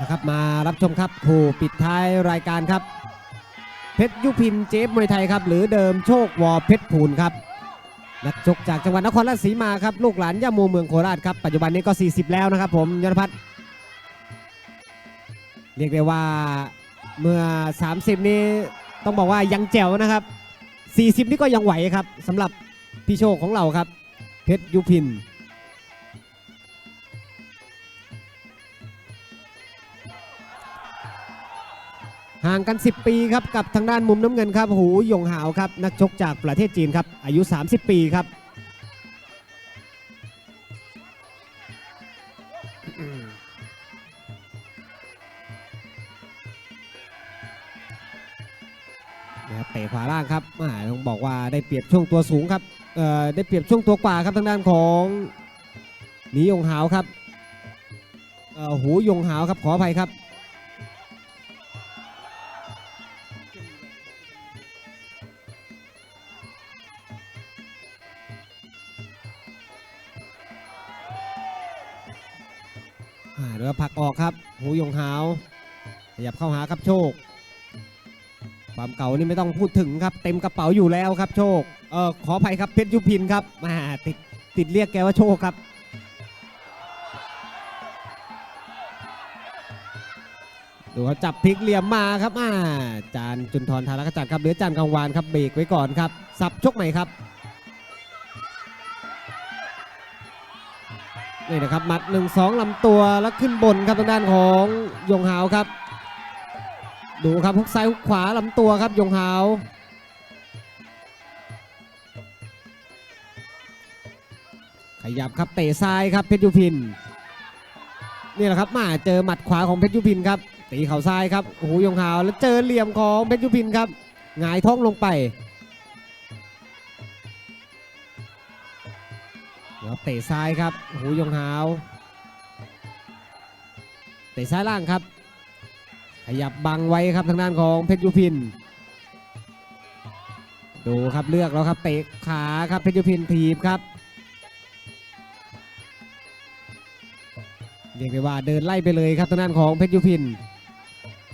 นะครับมารับชมครับคู่ปิดท้ายรายการครับ เพชรยุพินเจฟมวยไทยครับ หรือเดิมโชควอเพชรผูนครับนักชกจากจังหวัดนครราชสีมาครับ ลูกหลานย่าโมเมืองโคราชครับปัจจุบันนี้ก็ 40 แล้วนะครับผมยนพัฒน์เรียกได้ว่าเมื่อ 30 นี้ต้องบอกว่ายังแจ๋วนะครับ 40 นี่ก็ยังไหวครับสำหรับพี่โชคของเราครับ เพชรยุพิน ห่างกัน 10 ปีครับกับทางด้านมุมน้ำเงินครับหูหยงหาวครับนักชกจากประเทศจีนครับอายุ 30 ปีครับนะครับเตะขวาล่างครับอ่าต้องบอกว่าได้เปรียบช่วงตัวสูงครับเอ่อได้เปรียบช่วงตัวกว่าครับทางด้านของหนีหยงหาวครับเอ่อหูหยงหาวครับขออภัยครับ อ่าเรือผลักออกครับ หูยงหาวขยับเข้าหาครับโชค ความเก่านี่ไม่ต้องพูดถึงครับ เต็มกระเป๋าอยู่แล้วครับโชค เออขออภัยครับเพชรยุพินครับมาติดติดเรียกแกว่าโชคครับดูเขาจับพลิกเหลี่ยมมาครับอ่าจานจุนทรธารกจัดครับเหลือจานกังวานครับเบรกไว้ก่อนครับ สับชกใหม่ครับ นี่นะครับหมัด1นสองลำตัวแล้วขึ้นบนครับทางด้านของยงหาวครับ ดูครับฮุกซ้ายฮุกขวาลำตัวครับยงหาวขยับครับเตะซ้ายครับเพชรยุพินนี่แหละครับมาเจอหมัดขวาของเพชรยุพินครับตีเข่าซ้ายครับโอ้โหยงหาวแล้วเจอเหลี่ยมของเพชรยุพินครับหงายท้องลงไป เตะซ้ายครับโอ้โหยงหาวเตะซ้ายล่างครับ ขยับบังไว้ครับทางด้านของเพชรยุพิน ดูครับเลือกแล้วครับเตะขาครับเพชรยุพินถีบครับเรียกได้ว่าเดินไล่ไปเลยครับทางด้านของเพชรยุพิน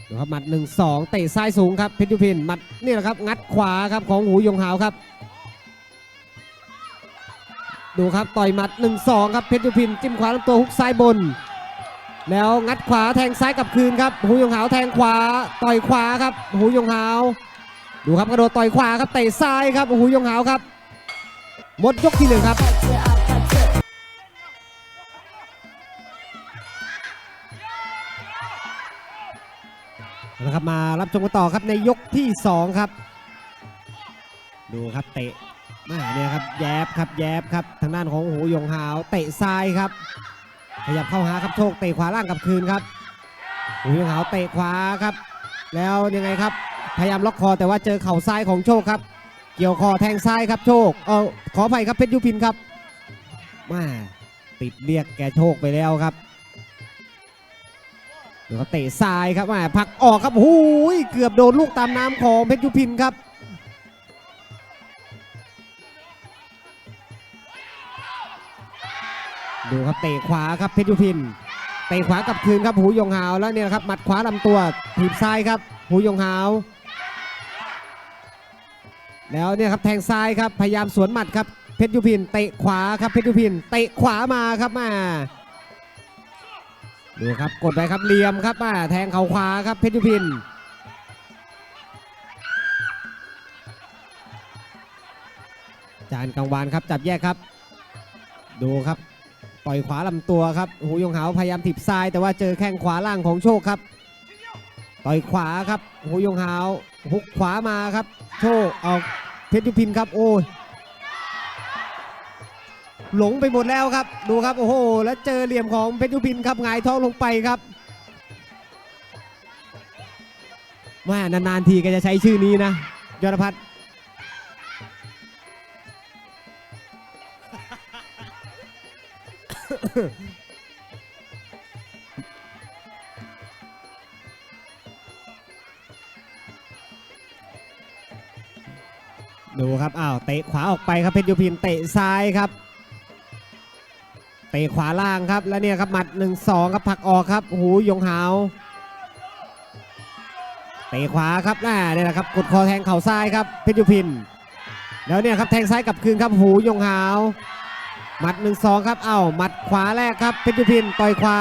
ดูครับหมัด1 2เตะซ้ายสูงครับเพชรยุพินหมัดนี่แหละครับงัดขวาครับของหูยงหาวครับ ดูครับต่อยหมัด 1 2 ครับเพชรยุพินจิ้มขวาลำตัวฮุกซ้ายบน แล้วงัดขวาแทงซ้ายกลับคืนครับหูยงหาวแทงขวาต่อยขวาครับหูยงหาว ดูครับกระโดดต่อยขวาครับเตะซ้ายครับหูยงหาวครับหมดยกที่หนึ่งครับนะครับมารับชมกันต่อครับในยกที่ 2 ครับ ดูครับเตะ มาเนี่ยครับแยบครับแยบครับทางด้านของหูยงหาวเตะซ้ายครับ ขยับเข้าหาครับโชคเตะขวาล่างกับคืนครับหูยงหาวเตะขวาครับ แล้วยังไงครับพยายามล็อกคอแต่ว่าเจอเข่าซ้ายของโชคครับ เกี่ยวคอแทงซ้ายครับโชคเออขออภัยครับเพชรยุพินครับมาติดเรียกแกโชคไปแล้วครับดูครับเตะซ้ายครับมาผลักออกครับหูยเกือบโดนลูกตามน้ำของเพชรยุพินครับ ดูครับเตะขวาครับเพชรยุพินเตะขวากลับคืนครับหูยงหาวแล้วเนี่ยครับหมัดขวาลำตัวถีบซ้ายครับหูยงหาวแล้วเนี่ยครับแทงซ้ายครับพยายามสวนหมัดครับเพชรยุพินเตะขวาครับเพชรยุพินเตะขวามาครับมาดูครับกดไปครับเหลี่ยมครับอ่าแทงเข่าขวาครับเพชรยุพินจานกังวานครับจับแยกครับ ดูครับ ต่อยขวาลำตัวครับหูยงหาวพยายามถีบซ้ายแต่ว่าเจอแข้งขวาล่างของโชคครับ ต่อยขวาครับหูยงหาวหุกขวามาครับ โชคเอาเพชรยุพินครับ โอ้ยหลงไปหมดแล้วครับ ดูครับโอ้โห แล้วเจอเหลี่ยมของเพชรยุพินครับงายท้องลงไปครับแม่านานๆทีแกจะใช้ชื่อนี้นะยอดพัฒน์ ดูครับอ้าวเตะขวาออกไปครับเพชรยุพินเตะซ้ายครับ เตะขวาล่างครับแล้วเนี่ยครับหมัด1 2ครับผลักออกครับโอ้โหยงหาวเตะขวาครับน่าเนี่ยนะครับกดคอแทงเข่าซ้ายครับเพชรยุพิน แล้วเนี่ยครับแทงซ้ายกลับคืนครับหูยงหาว หมัด1 2ครับ เอ้าหมัดขวาแรกครับเพชรยุพินต่อยขวา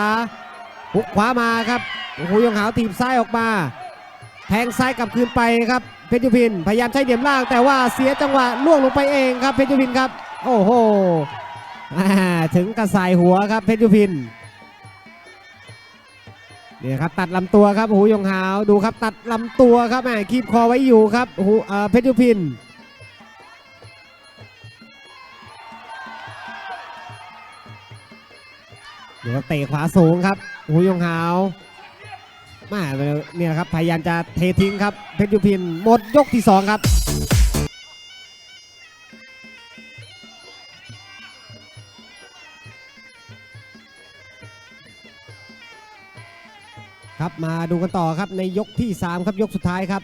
หุกขวามาครับโอ้โหยงหาวถีบซ้ายออกมา แทงซ้ายกลับคืนไปครับเพชรยุพินพยายามใช้เหลี่ยมล่าง แต่ว่าเสียจังหวะล่วงลงไปเองครับเพชรยุพินครับ โอ้โหถึงกระสายหัวครับเพชรยุพินเนี่ยครับตัดลำตัวครับหูยงหาวดูครับตัดลำตัวครับแหมคีบคอไว้อยู่ครับหูเอ่อเพชรยุพิน เดี๋ยวเตะขวาสูงครับหูยงหาวมาเนี่ยครับพยายามจะเททิ้งครับเพชรยุพินหมดยกที่สองครับครับมาดูกันต่อครับในยกที่ 3 ครับยกสุดท้ายครับ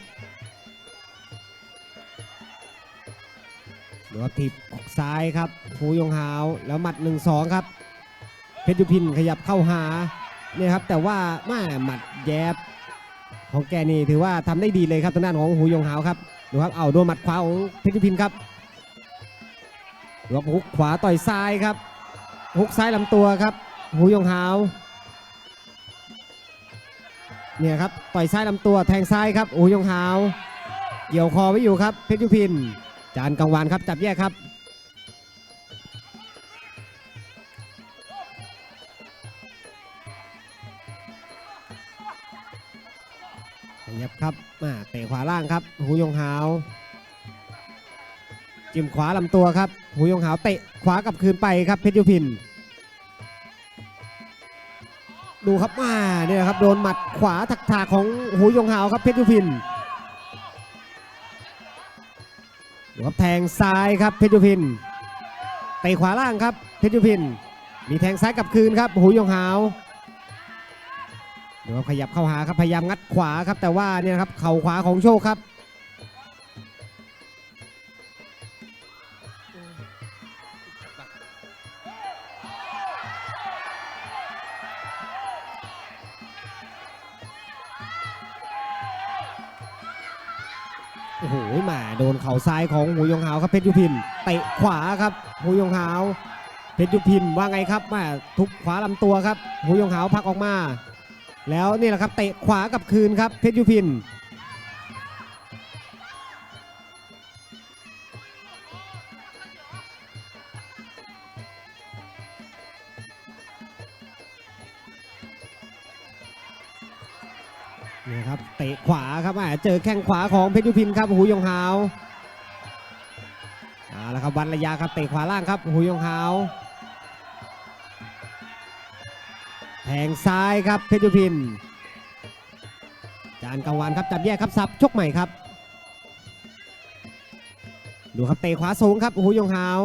ดูครับถีบออกซ้ายครับหูยงหาวแล้วหมัด 1-2 ครับ เพชรยุพินขยับเข้าหาเนี่ยครับแต่ว่าแม่หมัดแยบของแกนี่ถือว่าทำได้ดีเลยครับทางด้านของหูยงหาวครับดูครับเอาโดนหมัดขวาของเพชรยุพินครับดูครับฮุกขวาต่อยซ้ายครับฮุกซ้ายลำตัวครับ หูยงหาวเนี่ยครับต่อยซ้ายลำตัวแทงซ้ายครับหูยงหาวเกี่ยวคอไว้อยู่ครับเพชรยุพิน จานกังวานครับจับแยกครับ ขยับครับมาเตะขวาล่างครับ หูยงหาวจิ้มขวาลำตัวครับ หูยงหาวเตะขวากับคืนไปครับเพชรยุพิน ดูครับมาเนี่ยครับโดนหมัดขวาถักถาของหูยงหาวครับเพชรยุพินดูครับแทงซ้ายครับเพชรยุพินเตะขวาล่างครับเพชรยุพิน มีแทงซ้ายกับคืนครับ หูยงหาว ดี๋ยวขยับเข้าหาครับพยายามงัดขวาครับแต่ว่าเนี่ยครับเข่าขวาของโชคครับ โอ้โหมาโดนเข่าซ้ายของหูยงหาวครับเพชรยุพินเตะขวาครับหูยงหาวเพชรยุพินว่าไงครับแมาทุบขวาลำตัวครับหูยงหาวพักออกมา แล้วนี่แหละครับเตะขวากับคืนครับเพชรยุพิน นี่ครับเตะขวาครับแหมเจอแข้งขวาของเพชรยุพินครับหูยงหาวเอาละครับวันระยะครับเตะขวาล่างครับหูยงหาว แทงซ้ายครับเพชรยุพิน จานกังวานครับจับแยกครับสับชกใหม่ครับดูครับเตะขวาสูงครับหูยงหาว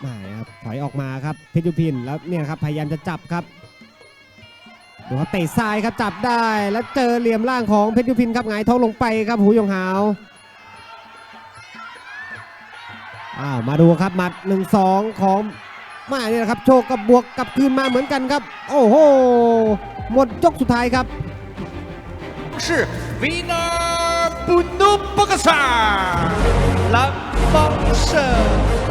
ไม่ครับถอยออกมาครับเพชรยุพินแล้วเนี่ยครับพยายามจะจับครับดูครับเตะซ้ายครับจับได้แล้วเจอเหลี่ยมล่างของเพชรยุพินครับหงท้องลงไปครับหูยงหาวอ้าวมาดูครับหมัด1-2ของ มาเนี่ยนะครับโชคกับบวกกลับคืนมาเหมือนกันครับ โอ้โห หมดยกสุดท้ายครับ 是 winner Bunu Bokasa 蓝方胜。